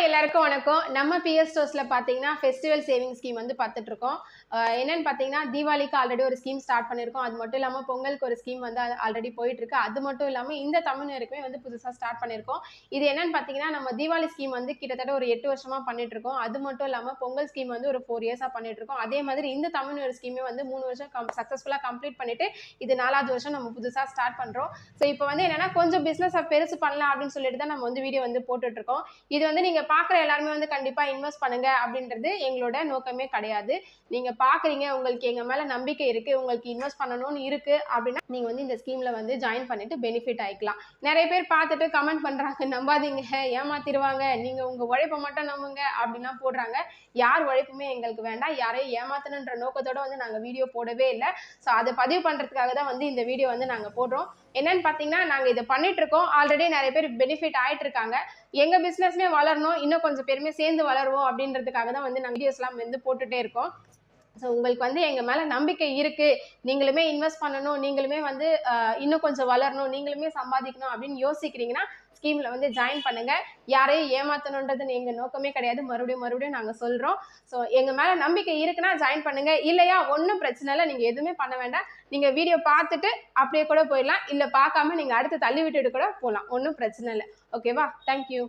Hi எல்லாருக்கும் வணக்கம். நம்ம பிஎஸ் ஸ்டோர்ஸில் பார்த்தீங்கன்னா ஃபெஸ்டிவல் சேவிங் ஸ்கீம் வந்து பார்த்துட்டு இருக்கோம் என்னன்னு பார்த்தீங்கன்னா தீபாவளிக்கு ஆல்ரெடி ஒரு ஸ்கீம் ஸ்டார்ட் பண்ணியிருக்கோம் அது மட்டும் இல்லாமல் பொங்கலுக்கு ஒரு ஸ்கீம் வந்து ஆல்ரெடி போயிட்டு இருக்கு அது மட்டும் இல்லாமல் இந்த தமிழருக்குமே வந்து புதுசாக ஸ்டார்ட் பண்ணியிருக்கோம் இது என்னன்னு பார்த்தீங்கன்னா நம்ம தீபாவளி ஸ்கீம் வந்து கிட்டத்தட்ட ஒரு எட்டு வருஷமா பண்ணிட்டு இருக்கோம் அது மட்டும் இல்லாமல் பொங்கல் ஸ்கீம் வந்து ஒரு ஃபோர் இயர்ஸாக பண்ணிட்டு இருக்கோம் அதே மாதிரி இந்த தமிழ் ஸ்கீமே வந்து மூணு வருஷம் கம் சக்ஸஸ்ஃபுல்லாக கம்ப்ளீட் பண்ணிட்டு இது நாலாவது வருஷம் நம்ம புதுசாக ஸ்டார்ட் பண்ணுறோம் ஸோ இப்போ வந்து என்னன்னா கொஞ்சம் பிஸ்னஸ் பெருசு பண்ணலாம் அப்படின்னு சொல்லிட்டு தான் நம்ம வந்து வீடியோ வந்து போட்டுட்டு இருக்கோம் இது வந்து நீங்க பார்க்குற எல்லாருமே வந்து கண்டிப்பாக இன்வெஸ்ட் பண்ணுங்க அப்படின்றது எங்களோட நோக்கமே கிடையாது. நீங்கள் பார்க்குறீங்க உங்களுக்கு எங்கள் மேலே நம்பிக்கை இருக்குது உங்களுக்கு இன்வெஸ்ட் பண்ணணும்னு இருக்குது அப்படின்னா நீங்கள் வந்து இந்த ஸ்கீமில் வந்து ஜாயின் பண்ணிட்டு பெனிஃபிட் ஆகிக்கலாம் நிறைய பேர் பார்த்துட்டு கமெண்ட் பண்ணுறாங்க நம்பாதீங்க ஏமாத்திடுவாங்க நீங்கள் உங்கள் உழைப்பை மட்டும் நம்புங்க அப்படின்லாம் போடுறாங்க. யார் உழைப்புமே எங்களுக்கு வேண்டாம். யாரையும் ஏமாத்தணுன்ற நோக்கத்தோட வந்து நாங்கள் வீடியோ போடவே இல்லை. ஸோ அதை பதிவு பண்ணுறதுக்காக தான் வந்து இந்த வீடியோ வந்து நாங்கள் போடுறோம். என்னன்னு பார்த்தீங்கன்னா நாங்கள் இதை பண்ணிட்டு இருக்கோம். ஆல்ரெடி நிறைய பேர் பெனிஃபிட் ஆயிட்டு இருக்காங்க. எங்கள் பிஸ்னஸ்மே வளரணும். இன்னும் கொஞ்சம் பேருமே சேர்ந்து வளருவோம் அப்படின்றதுக்காக தான் வந்து நாங்கள் வீடியோஸ்லாம் வந்து போட்டுட்டே இருக்கோம். ஸோ உங்களுக்கு வந்து எங்கள் மேலே நம்பிக்கை இருக்குது நீங்களுமே இன்வெஸ்ட் பண்ணணும். நீங்களுமே வந்து இன்னும் கொஞ்சம் வளரணும். நீங்களுமே சம்பாதிக்கணும் அப்படின்னு யோசிக்கிறீங்கன்னா ஸ்கீமில் வந்து ஜாயின் பண்ணுங்கள் யாரையும் ஏமாற்றணுன்றது எங்கள் நோக்கமே கிடையாது. மறுபடியும் மறுபடியும் நாங்கள் சொல்கிறோம் ஸோ எங்கள் மேலே நம்பிக்கை இருக்குன்னா ஜாயின் பண்ணுங்கள் இல்லையா ஒன்றும் பிரச்சனை இல்லை. நீங்கள் எதுவுமே பண்ண வேண்டாம். நீங்கள் வீடியோ பார்த்துட்டு அப்படியே கூட போயிடலாம். இல்லை பார்க்காம நீங்கள் அடுத்து தள்ளி விட்டுட்டு கூட போகலாம் ஒன்றும் பிரச்சனை இல்லை. ஓகேவா தேங்க்யூ